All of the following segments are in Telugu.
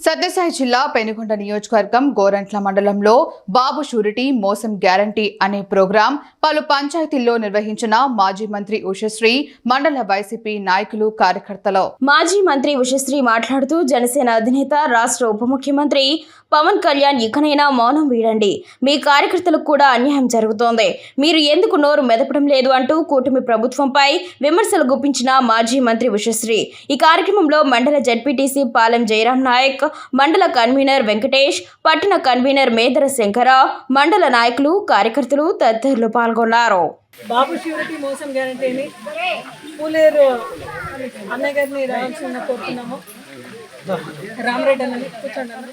సత్యసాయి జిల్లా పెనుగొండ నియోజకవర్గం గోరంట్ల మండలంలో బాబు షూరిటీ మోసం గ్యారంటీ అనే ప్రోగ్రాం పలు పంచాయతీల్లో నిర్వహించిన మాజీ మంత్రి ఉషశ్రీ మండల వైసీపీ నాయకులు కార్యకర్తలు. మాజీ మంత్రి ఉషశ్రీ మాట్లాడుతూ జనసేన అధినేత రాష్ట్ర ఉప ముఖ్యమంత్రి పవన్ కళ్యాణ్ ఇకనైనా మౌనం వీడండి. మీ కార్యకర్తలకు కూడా అన్యాయం జరుగుతోంది. మీరు ఎందుకు నోరు మెదపడం లేదు అంటూ కూటమి ప్రభుత్వంపై విమర్శలు గుప్పించిన మాజీ మంత్రి ఉషశ్రీ. ఈ కార్యక్రమంలో మండల జడ్పీటీసీ పాలెం జయరాం నాయక్ మండల కన్వీనర్ వెంకటేష్ పట్టణ కన్వీనర్ మేదర శంకర మండల నాయకులు కార్యకర్తలు తదితరులు పాల్గొన్నారు. బాబు ష్యూరిటీ మోసం గ్యారంటీని పూలేరు అన్నయ్య గారిని రావాల్సిన కోరుతున్నాము. రామరెడ్డి అన్న కూర్చోండి అన్న.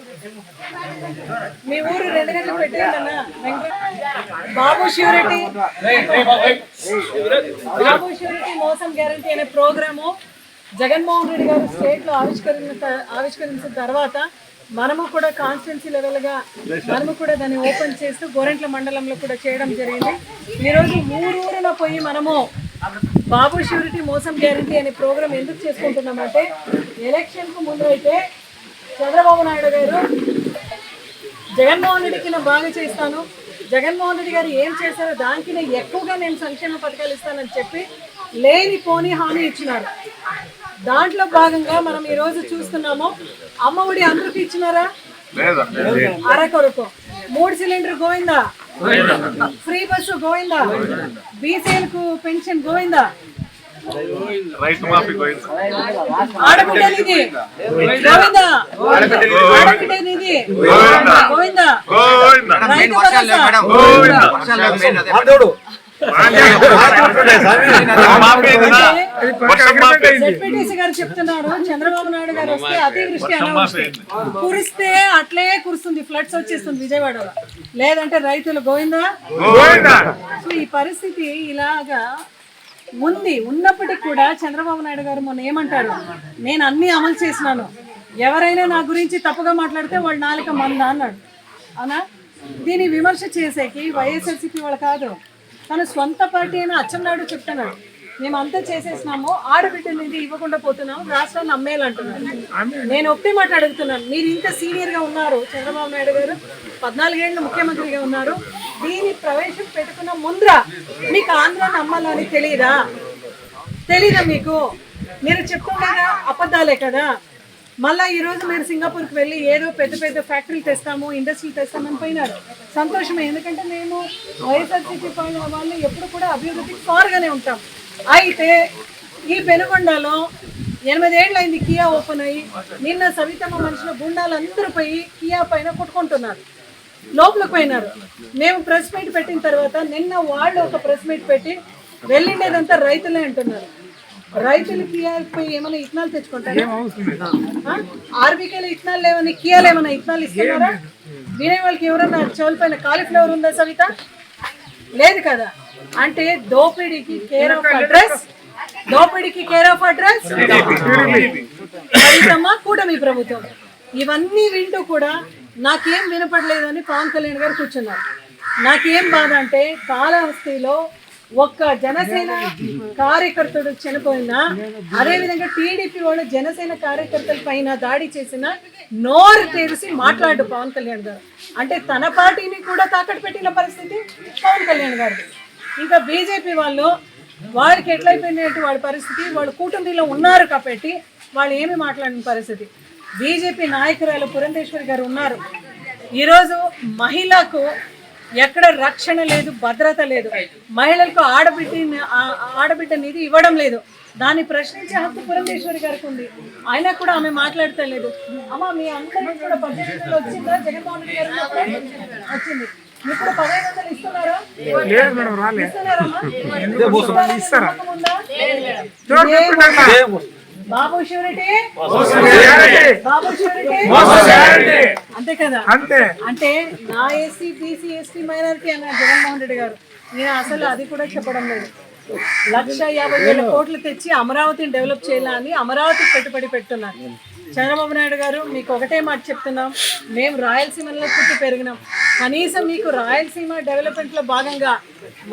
మీ ఊరు రెండు గంటలు పెట్టేయండి అన్న. బాబు ష్యూరిటీ బాబు ష్యూరిటీ మోసం గ్యారంటీ అనే ప్రోగ్రాము జగన్మోహన్ రెడ్డి గారు స్టేట్లో ఆవిష్కరించిన ఆవిష్కరించిన తర్వాత మనము కూడా కాన్స్టిట్యున్సీ లెవెల్గా మనము కూడా దాన్ని ఓపెన్ చేస్తూ గోరెంట్ల మండలంలో కూడా చేయడం జరిగింది. ఈరోజు ఊరూరున పోయి మనము బాబు ష్యూరిటీ మోసం గ్యారంటీ అనే ప్రోగ్రామ్ ఎందుకు చేసుకుంటున్నామంటే ఎలక్షన్కు ముందు అయితే చంద్రబాబు నాయుడు గారు జగన్మోహన్ రెడ్డికి నేను బాగా చేస్తాను జగన్మోహన్ రెడ్డి గారు ఏం చేశారో దానికి ఎక్కువగా నేను సంక్షేమ పథకాలు ఇస్తానని చెప్పి లేని పోని హామీ ఇచ్చినారు. దాంట్లో భాగంగా మనం ఈ రోజు చూస్తున్నాము. అమ్మఒడి అందరికి ఇచ్చినారా? అరకొరకు మూడు సిలిండర్ గోవిందా? ఫ్రీ బస్సు గోవిందా? బీసీలకు పెన్షన్ గోవిందా? రైతు మాఫీ గోవిందా? ఆడబిడ్డనిది గోవిందా? గోవింద? రైతు భరోసా. గోవింద? జెడ్పీటీసీ గారు చెప్తున్నారు. చంద్రబాబు నాయుడు గారు వస్తే అతివృష్టి అనావృష్టి కురిస్తే అట్లే కురుస్తుంది ఫ్లడ్స్ వచ్చేస్తుంది విజయవాడలో. లేదంటే రైతులు గోవిందా? గోవింద. సో ఈ పరిస్థితి ఇలాగా ఉంది. ఉన్నప్పటికీ కూడా చంద్రబాబు నాయుడు గారు మొన్న ఏమంటారు నేను అన్ని అమలు చేసినాను. ఎవరైనా నా గురించి తప్పుగా మాట్లాడితే వాళ్ళు నాలుక మంద అన్నాడు. అవునా? దీన్ని విమర్శ చేసేకి వైఎస్ఆర్సీపీ వాళ్ళు కాదు. తన సొంత పార్టీ అయిన అచ్చెన్నాయుడు చెప్తున్నాడు. మేము అంతా చేసేసినాము ఆడబిడ్డ నిధి ఇవ్వకుండా పోతున్నాము రాష్ట్రాన్ని అమ్మేయాలంటున్నాను నేను ఒప్పే మాట అడుగుతున్నాను మీరు ఇంత సీనియర్గా ఉన్నారు చంద్రబాబు నాయుడు గారు పద్నాలుగేళ్ళు ముఖ్యమంత్రిగా ఉన్నారు దీని ప్రవేశం పెట్టుకున్న ముందర మీకు ఆంధ్రాన్ని అమ్మాలని తెలియదా తెలీదా? మీకు? మీరు చెప్తుండగా అబద్ధాలే కదా? మళ్ళా ఈ రోజు మీరు సింగపూర్కి వెళ్ళి ఏదో పెద్ద పెద్ద ఫ్యాక్టరీలు తెస్తాము ఇండస్ట్రీలు తెస్తామని పోయినారు. సంతోషమే ఎందుకంటే మేము వైఎస్ఆర్సీపీ పైన వాళ్ళు ఎప్పుడు కూడా అభివృద్ధికి ఫార్గానే ఉంటాం. అయితే ఈ పెనుగొండలో ఎనిమిదేళ్ళు అయింది కియా ఓపెన్ అయ్యి నిన్న సవితమ్మ మనుషుల గుండాలు అందరూ పోయి కియా పైన కొట్టుకుంటున్నారు. లోపలికి పోయినారు. మేము ప్రెస్ మీట్ పెట్టిన తర్వాత నిన్న వాళ్ళు ఒక ప్రెస్ మీట్ పెట్టి వెళ్ళిండేదంతా రైతులే అంటున్నారు. రైతులు ఏమైనా ఇత్తనాలు తెచ్చుకుంటారా? ఆర్బీకేలో ఇత్తనాలు లేవని కియాలు ఏమైనా ఇత్తనాలు ఇస్తున్నారా? వినే వాళ్ళకి ఎవరన్నా చెవుల పైన కాలీఫ్లవర్ ఉందా సవిత? లేదు కదా. అంటే దోపిడీకి కేర్ ఆఫ్ అడ్రస్ దోపిడీకి కేర్ ఆఫ్ అడ్రస్ రైతమ్మ కూటమి ప్రభుత్వం. ఇవన్నీ వింటూ కూడా నాకేం వినపడలేదని పవన్ కళ్యాణ్ గారు కూర్చున్నారు. నాకేం బాధ అంటే కాళహస్తిలో ఒక్క జనసేన కార్యకర్తడు చనిపోయినా అదేవిధంగా టీడీపీ వాళ్ళు జనసేన కార్యకర్తల పైన దాడి చేసిన నోరు తెరిసి మాట్లాడు పవన్ కళ్యాణ్ గారు. అంటే తన పార్టీని కూడా తాకట్టు పెట్టిన పరిస్థితి పవన్ కళ్యాణ్ గారు ఇంకా బీజేపీ వాళ్ళు వారికి ఎట్లయిపోయినట్టు వాళ్ళ పరిస్థితి వాళ్ళు కూటమిలో ఉన్నారు కాబట్టి వాళ్ళు ఏమి మాట్లాడిన పరిస్థితి? బీజేపీ నాయకురాలు పురంధేశ్వరి గారు ఉన్నారు. ఈరోజు మహిళకు ఎక్కడ రక్షణ లేదు భద్రత లేదు. మహిళలకు ఆడబిడ్డ ఆడబిడ్డ నిధి ఇవ్వడం లేదు. దాన్ని ప్రశ్నించే హక్కు పురంధేశ్వరి గారికి ఉంది. అయినా కూడా ఆమె మాట్లాడతలేదు అమ్మ మీ అందరికీ కూడా పద్దెనిమిది వందలు వచ్చిందా? జగన్మోహన్ రెడ్డి గారు? వచ్చింది. ఇప్పుడు పదహైదు వందలు ఇస్తున్నారా? ఇస్తున్నారమ్మా? బాబు షూరిటీ? బాబు షూరిటీ. అంతే కదా? అంతే. అంటే నా ఎస్సీ బీసీ ఎస్టీ మైనారిటీ అన్న జగన్మోహన్ రెడ్డి గారు. నేను అసలు అది కూడా చెప్పడం లేదు. లక్ష యాభై వేల కోట్లు తెచ్చి అమరావతిని డెవలప్ చేయాలని అమరావతికి పెట్టుబడి పెట్టున్నారు చంద్రబాబు నాయుడు గారు మీకు ఒకటే మాట చెప్తున్నాం. మేము రాయలసీమలో పుట్టి పెరిగినాం. కనీసం మీకు రాయలసీమ డెవలప్మెంట్లో భాగంగా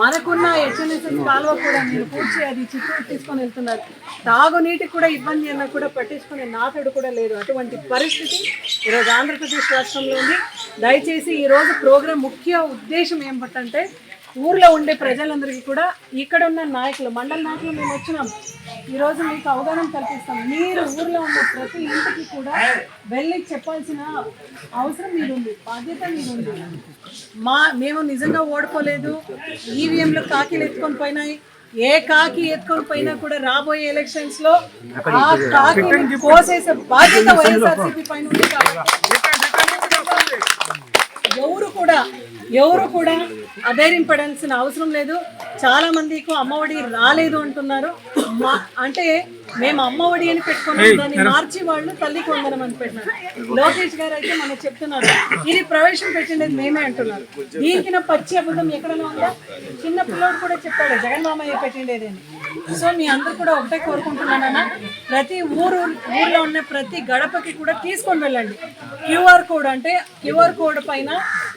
మనకున్న హెచ్ఎన్ఎస్ఎస్ కాలువ కూడా మీరు పూర్చి అది చిత్తూరు తీసుకొని వెళ్తున్నారు. తాగునీటికి కూడా ఇబ్బంది అన్నా కూడా పట్టించుకునే నాథుడు కూడా లేదు. అటువంటి పరిస్థితి ఈరోజు ఆంధ్రప్రదేశ్ రాష్ట్రంలో ఉంది. దయచేసి ఈరోజు ప్రోగ్రాం ముఖ్య ఉద్దేశం ఏమిటంటే ఊర్లో ఉండే ప్రజలందరికీ కూడా ఇక్కడ ఉన్న నాయకులు మండల నాయకులు మేము వచ్చినాం. ఈరోజు మీకు అవగాహన కల్పిస్తాం. మీరు ఊర్లో ఉన్న ప్రతి ఇంటికి కూడా వెళ్ళి చెప్పాల్సిన అవసరం మీరు ఉంది బాధ్యత మీరు ఉంది మా మేము నిజంగా ఓడిపోలేదు. ఈవీఎంలు కాకీలు ఎత్తుకొని పోయినాయి. ఏ కాకి ఎత్తుకొని పోయినా కూడా రాబోయే ఎలక్షన్స్లో ఆ కాకి కోసేసే బాధ్యత వైఎస్ఆర్సీపీ పైన ఉంది కాబట్టి. ఎవరు కూడా ఎవరు కూడా అధైర్యపడాల్సిన అవసరం లేదు. చాలా మందికి అమ్మఒడి రాలేదు అంటున్నారు. మా అంటే మేము అమ్మఒడి అని పెట్టుకున్నాం. దాన్ని మార్చి వాళ్ళు తల్లికి వందనం అని పెట్టినారు. లోకేష్ గారు అయితే మనకు చెప్తున్నారు. ఇది ప్రవేశం పెట్టిండేది మేమే అంటున్నారు. దీనికి పచ్చి అబద్ధం ఎక్కడైనా ఉందా? చిన్న పిల్లోడు కూడా చెప్పాడు జగన్ మామయ్య పెట్టిండేది అని. సో మీ అందరూ కూడా ఒకటే కోరుకుంటున్నానన్నా ప్రతి ఊరు ఊర్లో ఉన్న ప్రతి గడపకి కూడా తీసుకొని వెళ్ళండి. క్యూఆర్ కోడ్ అంటే క్యూఆర్ కోడ్ పైన